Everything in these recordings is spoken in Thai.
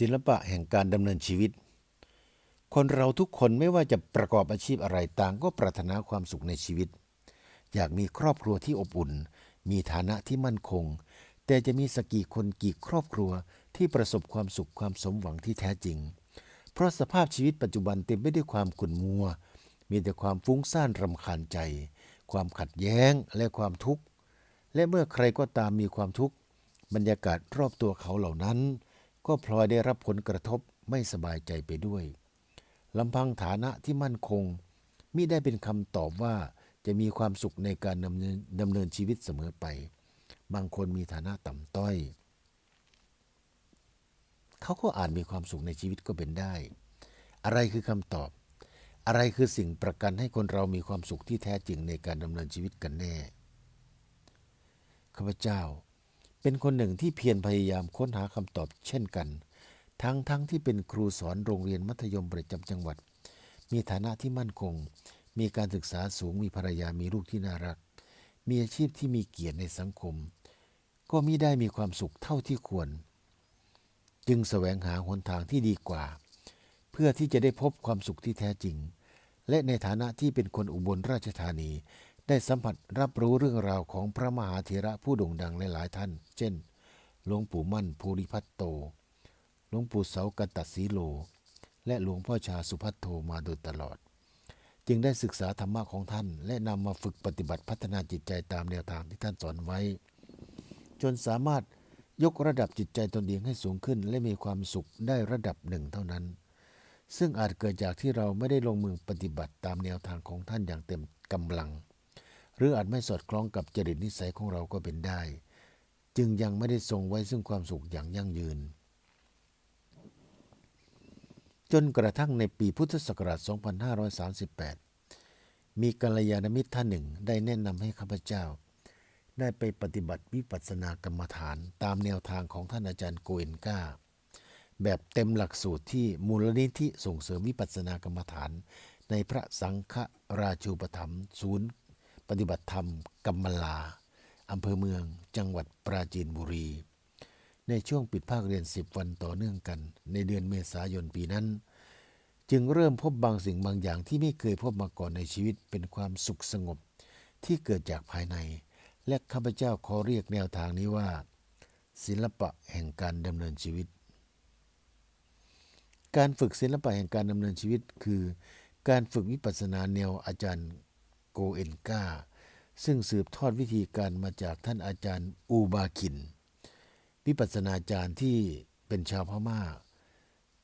ศิลปะแห่งการดำเนินชีวิต คนเราทุกคนไม่ว่าจะประกอบอาชีพอะไรต่างก็ปรารถนาความสุขในชีวิต อยากมีครอบครัวที่อบอุ่น มีฐานะที่มั่นคง แต่จะมีสักกี่คนกี่ครอบครัวที่ประสบความสุขความสมหวังที่แท้จริง เพราะสภาพชีวิตปัจจุบันเต็มไปด้วยความขุ่นมัว มีแต่ความฟุ้งซ่านรำคาญใจ ความขัดแย้งและความทุกข์ และเมื่อใครก็ตามมีความทุกข์บรรยากาศรอบตัวเขาเหล่านั้น ก็พลอยได้รับผลกระทบไม่สบายใจไปด้วยลำพังฐานะที่มั่นคงมิได้เป็นคำตอบว่าจะมีความสุขในการดำเนินดำเนินชีวิตเสมอไป บางคนมีฐานะต่ำต้อย เขาก็อาจมีความสุขในชีวิตก็เป็นได้ อะไรคือคำตอบ อะไรคือสิ่งประกันให้คนเรามีความสุขที่แท้จริงในการดำเนินชีวิตกันแน่ข้าพเจ้า เป็นคนหนึ่งที่เพียรพยายามค้นหาคำตอบเช่นกัน ทั้งทั้งที่เป็นครูสอนโรงเรียนมัธยมประจำจังหวัด มีฐานะที่มั่นคง มีการศึกษาสูงมีภรรยามีลูกที่น่ารัก มีอาชีพที่มีเกียรติในสังคม ก็มิได้มีความสุขเท่าที่ควร จึงแสวงหาหนทางที่ดีกว่า เพื่อที่จะได้พบความสุขที่แท้จริง และในฐานะที่เป็นคนอุบลราชธานี ได้สัมผัสรับรู้เรื่องราวของพระมหาเถระผู้โด่งดังหลายๆท่าน เช่น หลวงปู่มั่นภูริพัตโต หลวงปู่เสากันตัดสีโล และหลวงพ่อชาสุพัทโทมาโดยตลอด จึงได้ศึกษาธรรมะของท่าน และนำมาฝึกปฏิบัติพัฒนาจิตใจตามแนวทางที่ท่านสอนไว้ จนสามารถยกระดับจิตใจตนเองให้สูงขึ้น และมีความสุขได้ระดับหนึ่งเท่านั้น ซึ่งอาจเกิดจากที่เราไม่ได้ลงมือปฏิบัติตามแนวทางของท่านอย่างเต็มกำลัง หรืออาจไม่สอดคล้องกับจริตนิสัยของเราก็เป็นได้ จึงยังไม่ได้ทรงไว้ซึ่งความสุขอย่างยั่งยืน จนกระทั่งในปีพุทธศักราช 2538 มีกัลยาณมิตรท่านหนึ่งได้แนะนำให้ข้าพเจ้า ได้ไปปฏิบัติวิปัสสนากรรมฐานตามแนวทางของท่านอาจารย์โกเอนกาแบบเต็มหลักสูตรที่มูลนิธิส่งเสริมวิปัสสนากรรมฐาน ในพระสังฆราชูปถัมภ์ศูนย์ ปฏิบัติธรรมกัมมลาอำเภอเมืองจังหวัดปราจีนบุรี ในช่วงปิดภาคเรียน 10 วันต่อเนื่องกัน ในเดือนเมษายนปีนั้น จึงเริ่มพบบางสิ่งบางอย่างที่ไม่เคยพบมาก่อนในชีวิตเป็นความสุขสงบที่เกิดจากภายใน และข้าพเจ้าขอเรียกแนวทางนี้ว่า ศิลปะแห่งการดำเนินชีวิต การฝึกศิลปะแห่งการดำเนินชีวิต คือ การฝึกวิปัสสนาแนวอาจารย์ เอนกาซึ่งสืบทอดวิธีการมาจากท่านอาจารย์อูบาคิน วิปัสนาจารย์ที่เป็นชาวพม่า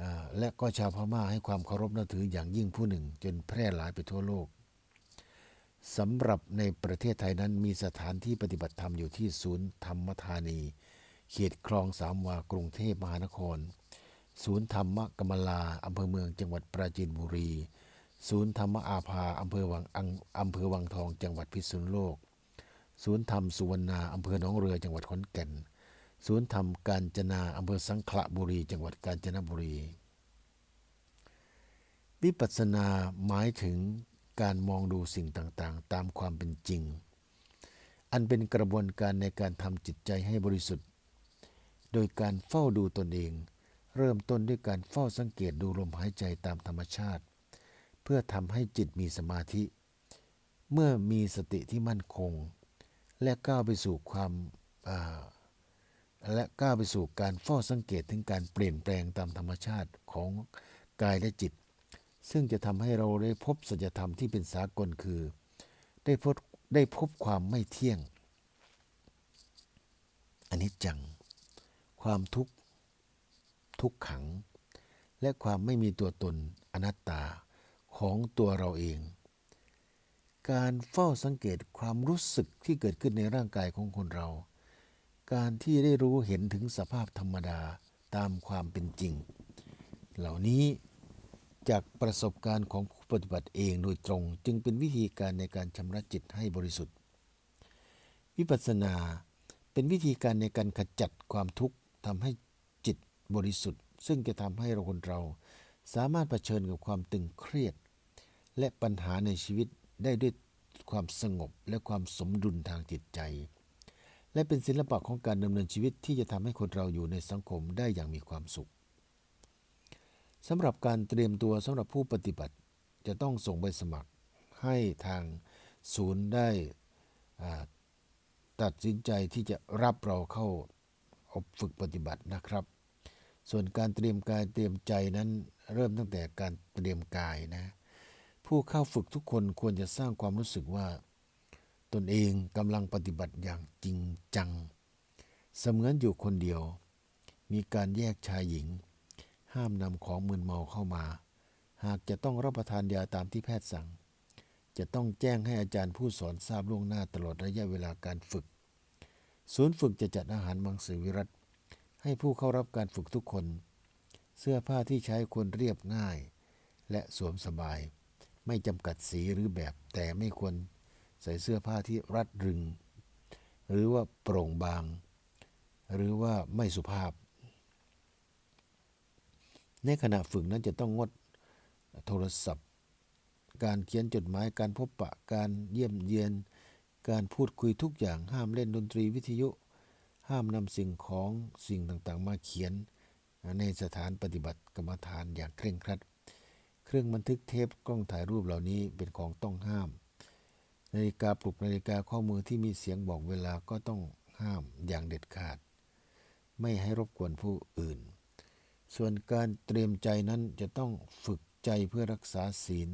อ่า และก็ชาวพม่าให้ความเคารพนับถืออย่างยิ่งผู้หนึ่ง จนแพร่หลายไปทั่วโลกสำหรับในประเทศไทยนั้นมีสถานที่ปฏิบัติธรรมอยู่ที่ศูนย์ธรรมธานี เขตคลองสามวากรุงเทพมหานคร ศูนย์ธรรมกรรมลาอำเภอเมืองจังหวัดปราจีนบุรี ศูนย์ธรรมอาภาอำเภอวังอำเภอวังทองจังหวัดพิษณุโลก ศูนย์ธรรมสุวรรณาอำเภอหนองเรือจังหวัดขอนแก่น ศูนย์ธรรมกาญจนาอำเภอสังขละบุรี จังหวัดกาญจนบุรี วิปัสสนาหมายถึงการมองดูสิ่งต่างๆ ตามความเป็นจริง อันเป็นกระบวนการในการทำจิตใจให้บริสุทธิ์ โดยการเฝ้าดูตนเอง เริ่มต้นด้วยการเฝ้าสังเกตดูลมหายใจตามธรรมชาติ พื่อทำให้จิตมีสมาธิ เมื่อมีสติที่มั่นคง และก้าวไปสู่ความและก้าวไปสู่การเฝ้าสังเกตถึงการเปลี่ยนแปลงตามธรรมชาติของกายและจิต ซึ่งจะทำให้เราได้พบสัจธรรมที่เป็นสากลคือ ได้พบได้พบความไม่เที่ยงอนิจจัง ความทุกข์ทุกขัง และความไม่มีตัวตนอนัตตา ของตัวเราเอง การเฝ้าสังเกตความรู้สึกที่เกิดขึ้นในร่างกายของคนเรา การที่ได้รู้เห็นถึงสภาพธรรมดาตามความเป็นจริง เหล่านี้จากประสบการณ์ของผู้ปฏิบัติเองโดยตรง จึงเป็นวิธีการในการชำระจิตให้บริสุทธิ์ วิปัสสนาเป็นวิธีการในการขจัดความทุกข์ทำให้จิตบริสุทธิ์ ซึ่งจะทำให้เราคนเรา สามารถเผชิญกับความตึงเครียด และปัญหาในชีวิตได้ด้วยความสงบและความสมดุลทางจิตใจ และเป็นศิลปะของการดำเนินชีวิตที่จะทำให้คนเราอยู่ในสังคมได้อย่างมีความสุขสำหรับการเตรียมตัวสำหรับผู้ปฏิบัติจะต้องส่งใบสมัครให้ทางศูนย์ได้ตัดสินใจที่จะรับเราเข้าอบฝึกปฏิบัตินะครับ ส่วนการเตรียมกายเตรียมใจนั้นเริ่มตั้งแต่การเตรียมกายนะ ผู้เข้าฝึกทุกคนควรจะสร้างความรู้สึกว่า ตนเองกำลังปฏิบัติอย่างจริงจัง เสมือนอยู่คนเดียว มีการแยกชายหญิง ห้ามนำของมึนเมาเข้ามา หากจะต้องรับประทานยาตามที่แพทย์สั่ง จะต้องแจ้งให้อาจารย์ผู้สอนทราบล่วงหน้าตลอดระยะเวลาการฝึก ศูนย์ฝึกจะจัดอาหารมังสวิรัตให้ผู้เข้ารับการฝึกทุกคน เสื้อผ้าที่ใช้ควรเรียบง่าย และสวมสบาย ไม่จำกัดสีหรือแบบ แต่ไม่ควรใส่เสื้อผ้าที่รัดรึง หรือว่าโปร่งบาง หรือว่าไม่สุภาพ ในขณะฝึกนั้นจะต้องงดโทรศัพท์ การเขียนจดหมายการพบปะการเยี่ยมเยียน การพูดคุยทุกอย่างห้ามเล่นดนตรีวิทยุ ห้ามนำสิ่งของสิ่งต่างๆ มาเขียนในสถานปฏิบัติกรรมฐานอย่างเคร่งครัด เครื่องบันทึกเทปกล้องถ่ายรูปเหล่านี้เป็นของต้องห้าม นาฬิกาปลุกนาฬิกาข้อมือที่มีเสียงบอกเวลาก็ต้องห้ามอย่างเด็ดขาด ไม่ให้รบกวนผู้อื่น ส่วนการเตรียมใจนั้นจะต้องฝึกใจเพื่อรักษาศีล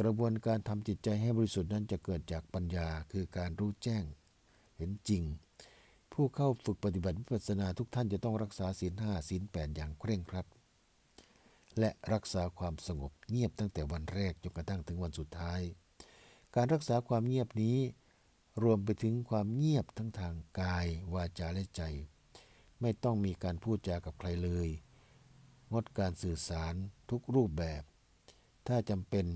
กระบวนการทำจิตใจให้บริสุทธิ์นั้นจะเกิดจากปัญญาคือการรู้แจ้ง เห็นจริง ผู้เข้าฝึกปฏิบัติวิปัสสนาทุกท่านจะต้องรักษาศีลห้าศีลแปดอย่างเคร่งครัด และรักษาความสงบเงียบตั้งแต่วันแรกจนกระทั่งถึงวันสุดท้าย การรักษาความเงียบนี้ รวมไปถึงความเงียบทั้งทางกาย วาจาและใจ ไม่ต้องมีการพูดจากับใครเลย งดการสื่อสารทุกรูปแบบ ถ้าจำเป็น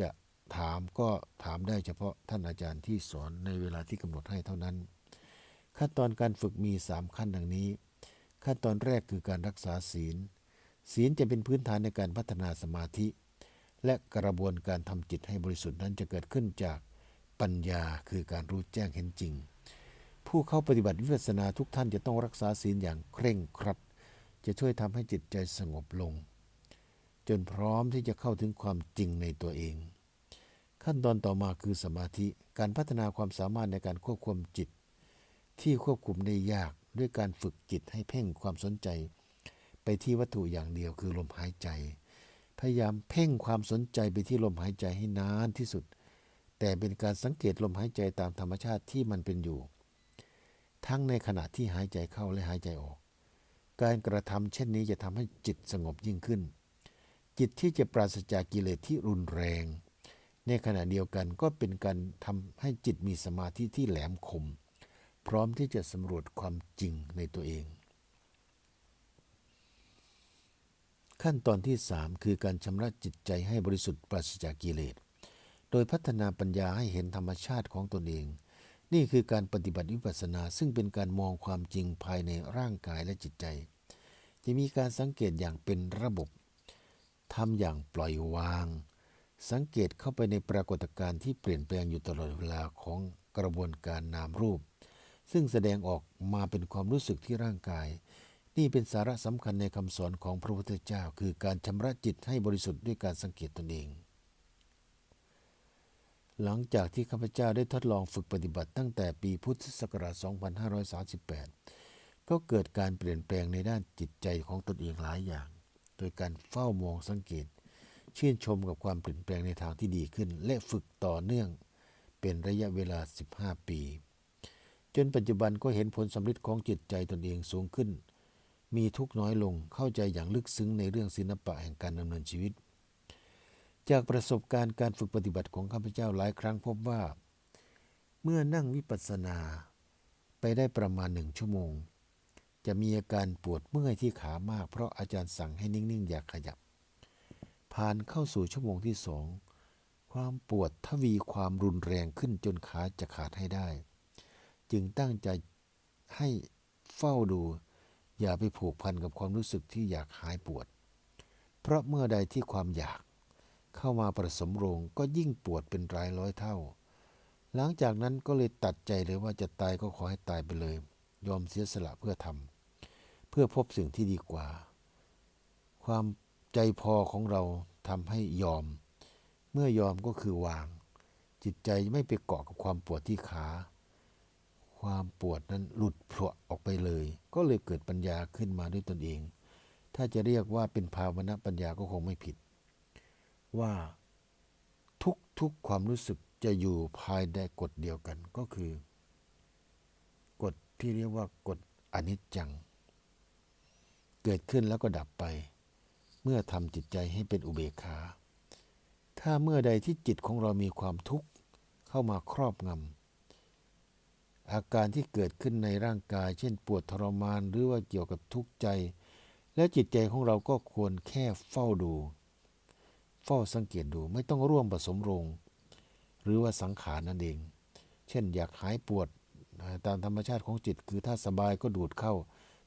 จะถามก็ถามได้เฉพาะท่านอาจารย์ที่สอนในเวลาที่กำหนดให้เท่านั้น ขั้นตอนการฝึกมี 3 ขั้นดังนี้ ขั้นตอนแรกคือการรักษาศีล ศีลจะเป็นพื้นฐานในการพัฒนาสมาธิ และกระบวนการทำจิตให้บริสุทธิ์นั้นจะเกิดขึ้นจากปัญญาคือการรู้แจ้งเห็นจริง ผู้เข้าปฏิบัติวิปัสสนาทุกท่านจะต้องรักษาศีลอย่างเคร่งครัด จะช่วยทำให้จิตใจสงบลง จนพร้อมที่จะเข้าถึงความจริงในตัวเอง ขั้นตอนต่อมาคือสมาธิการพัฒนาความสามารถในการควบคุมจิต ที่ควบคุมได้ยากด้วยการฝึกจิตให้เพ่งความสนใจ ไปที่วัตถุอย่างเดียวคือลมหายใจ พยายามเพ่งความสนใจไปที่ลมหายใจให้นานที่สุด แต่เป็นการสังเกตลมหายใจตามธรรมชาติที่มันเป็นอยู่ ทั้งในขณะที่หายใจเข้าและหายใจออก การกระทำเช่นนี้จะทำให้จิตสงบยิ่งขึ้น จิตที่จะปราศจากกิเลสที่รุนแรง ในขณะเดียวกันก็เป็นการทำให้จิตมีสมาธิที่แหลมคม พร้อมที่จะสำรวจความจริงในตัวเอง ขั้นตอนที่ 3 คือการชำระจิตใจให้บริสุทธิ์ปราศจากกิเลส โดยพัฒนาปัญญาให้เห็นธรรมชาติของตนเอง นี่คือการปฏิบัติวิปัสสนาซึ่งเป็นการมองความจริงภายในร่างกายและจิตใจ จะมีการสังเกตอย่างเป็นระบบทำอย่างปล่อยวาง สังเกตเข้าไปในปรากฏการณ์ที่เปลี่ยนแปลงอยู่ตลอดเวลาของกระบวนการนามรูป ซึ่งแสดงออกมาเป็นความรู้สึกที่ร่างกาย นี่เป็นสาระสำคัญในคำสอนของพระพุทธเจ้า คือการชำระจิตให้บริสุทธิ์ด้วยการสังเกตตนเอง หลังจากที่ข้าพเจ้าได้ทดลองฝึกปฏิบัติตั้งแต่ปีพุทธศักราช 2538 ก็เกิดการเปลี่ยนแปลงในด้านจิตใจของตนเองหลายอย่าง โดยการเฝ้ามองสังเกต ชื่นชมกับความเปลี่ยนแปลงในทางที่ดีขึ้น และฝึกต่อเนื่องเป็นระยะเวลา 15 ปี จนปัจจุบันก็เห็นผลสำเร็จของจิตใจตนเองสูงขึ้น มีทุกน้อยลงเข้าใจอย่างลึกซึ้งในเรื่องศิลปะแห่งการดำเนินชีวิต จากประสบการณ์การฝึกปฏิบัติของข้าพเจ้าหลายครั้งพบว่า เมื่อนั่งวิปัสสนาไปได้ประมาณหนึ่งชั่วโมง จะมีอาการปวดเมื่อยที่ขามาก เพราะอาจารย์สั่งให้นิ่งๆ อย่าขยับ ผ่านเข้าสู่ชั่วโมงที่สองความปวดทวีความรุนแรงขึ้นจนขาจะขาดให้ได้ จึงตั้งใจให้เฝ้าดู อย่าไปผูกพันกับความรู้สึกที่อยากหายปวด เพราะเมื่อใดที่ความอยากเข้ามาผสมโรงก็ยิ่งปวดเป็นรายร้อยเท่า หลังจากนั้นก็เลยตัดใจเลยว่าจะตายก็ขอให้ตายไปเลย ยอมเสียสละเพื่อทำเพื่อพบสิ่งที่ดีกว่า ความใจพอของเราทำให้ยอม เมื่อยอมก็คือวาง จิตใจไม่ไปเกาะกับความปวดที่ขา ความปวดนั้นหลุดพรวออกไปเลย ก็เลยเกิดปัญญาขึ้นมาด้วยตนเอง ถ้าจะเรียกว่าเป็นภาวนาปัญญาก็คงไม่ผิด ว่าทุกทุกความรู้สึกจะอยู่ภายในกฎเดียวกันก็คือกฎที่เรียกว่ากฎอนิจจัง เกิดขึ้นแล้วก็ดับไป เมื่อทำจิตใจให้เป็นอุเบกขาถ้าเมื่อใดที่จิตของเรามีความทุกข์เข้ามาครอบงำ อาการที่เกิดขึ้นในร่างกาย เช่นปวดทรมานหรือว่าเกี่ยวกับทุกข์ใจ และจิตใจของเราก็ควรแค่เฝ้าดู เฝ้าสังเกตดูไม่ต้องร่วมผสมโรงหรือว่าสังขารนั่นเอง เช่นอยากหายปวดตามธรรมชาติของจิต คือถ้าสบายก็ดูดเข้า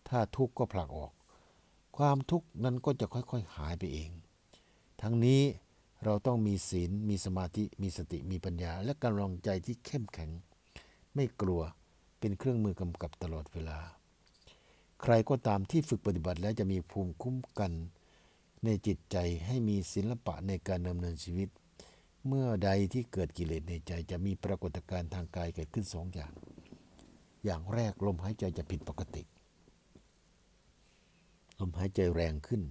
ถ้าทุกข์ก็ผลักออก ความทุกข์นั้นก็จะค่อยๆหายไปเอง ทั้งนี้เราต้องมีศีล มีสมาธิ มีสติ มีปัญญา และกำลังใจที่เข้มแข็ง ไม่กลัวเป็นเครื่องมือกำกับตลอดเวลา ใครก็ตามที่ฝึกปฏิบัติแล้วจะมีภูมิคุ้มกันในจิตใจให้มีศิลปะในการดำเนินชีวิต เมื่อใดที่เกิดกิเลสในใจจะมีปรากฏการณ์ทางกายเกิดขึ้นสองอย่าง อย่างแรกลมหายใจจะผิดปกติ ลมหายใจแรงขึ้น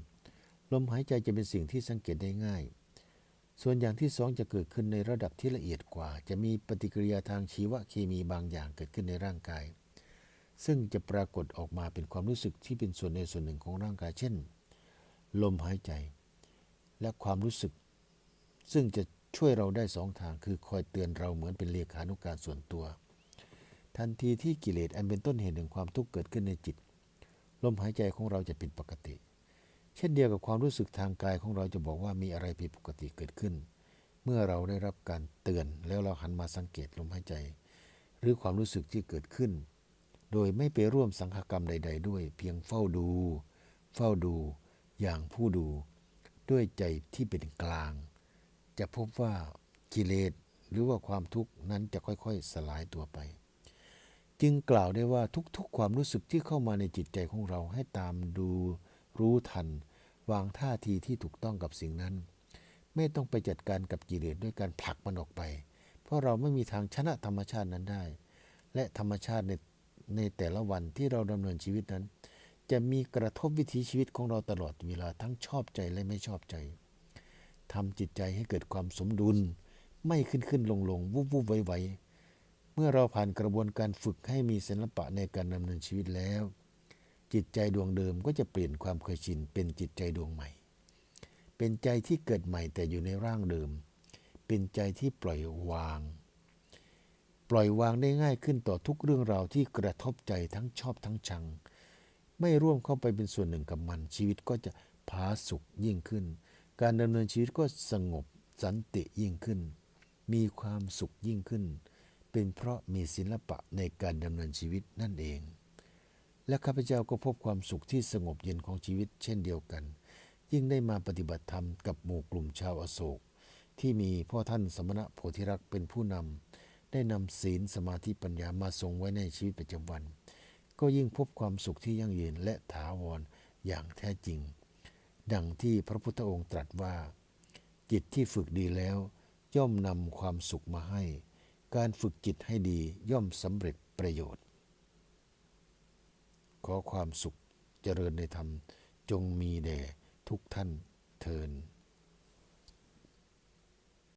ลมหายใจจะเป็นสิ่งที่สังเกตได้ง่าย ส่วนอย่างที่สองจะเกิดขึ้นในระดับที่ละเอียดกว่า จะมีปฏิกิริยาทางชีวเคมีบางอย่างเกิดขึ้นในร่างกาย ซึ่งจะปรากฏออกมาเป็นความรู้สึกที่เป็นส่วนในส่วนหนึ่งของร่างกาย เช่น ลมหายใจ และความรู้สึก ซึ่งจะช่วยเราได้สองทางคือคอยเตือนเราเหมือนเป็นเลขานุการส่วนตัว ทันทีที่กิเลสอันเป็นต้นเหตุแห่งความทุกข์เกิดขึ้นในจิต ลมหายใจของเราจะผิดปกติ ช่นเดียวกับความรู้สึกทางกายของเราจะบอกว่ามีอะไรผิดปกติเกิดขึ้น เมื่อเราได้รับการเตือนแล้วเราหันมาสังเกตลมหายใจ หรือความรู้สึกที่เกิดขึ้น โดยไม่ไปร่วมสังฆกรรมใด ๆ ด้วย เพียงเฝ้าดู เฝ้าดู อย่างผู้ดู ด้วยใจที่เป็นกลาง จะพบว่ากิเลสหรือว่าความทุกข์นั้นจะค่อยๆ สลายตัวไป จึงกล่าวได้ว่าทุกๆ ความรู้สึกที่เข้ามาในจิตใจของเราให้ตามดูรู้ทัน วางท่าทีที่ถูกต้องกับสิ่งนั้น ไม่ต้องไปจัดการกับกิเลสด้วยการผลักมันออกไป เพราะเราไม่มีทางชนะธรรมชาตินั้นได้ และธรรมชาติในในแต่ละวันที่เราดำเนินชีวิตนั้น จะมีกระทบวิถีชีวิตของเราตลอดเวลาทั้งชอบใจและไม่ชอบใจทำจิตใจให้เกิดความสมดุล ไม่ขึ้นขึ้นลงลงวุบวุบไวไวเมื่อเราผ่านกระบวนการฝึกให้มีศิลปะในการดำเนินชีวิตแล้ว จิตใจดวงเดิมก็จะเปลี่ยนความเคยชินเป็นจิตใจดวงใหม่ เป็นใจที่เกิดใหม่แต่อยู่ในร่างเดิม เป็นใจที่ปล่อยวาง ปล่อยวางได้ง่ายขึ้นต่อทุกเรื่องราวที่กระทบใจทั้งชอบทั้งชัง ไม่ร่วมเข้าไปเป็นส่วนหนึ่งกับมันชีวิตก็จะผาสุกยิ่งขึ้น การดำเนินชีวิตก็สงบสันติยิ่งขึ้น มีความสุขยิ่งขึ้น เป็นเพราะมีศิลปะในการดำเนินชีวิตนั่นเอง และข้าพเจ้าก็พบความสุขที่สงบเย็นของชีวิตเช่นเดียวกัน ยิ่งได้มาปฏิบัติธรรมกับหมู่กลุ่มชาวอโศก ที่มีพ่อท่านสมณะโพธิรักษ์เป็นผู้นำได้นำศีลสมาธิปัญญามาทรงไว้ในชีวิตประจำวัน ก็ยิ่งพบความสุขที่ยั่งยืนและถาวรอย่างแท้จริง ดังที่พระพุทธองค์ตรัสว่า จิตที่ฝึกดีแล้ว ย่อมนำความสุขมาให้ การฝึกจิตให้ดีย่อมสำเร็จประโยชน์ ขอความสุขเจริญในธรรมจงมีแด่ทุกท่านเทิน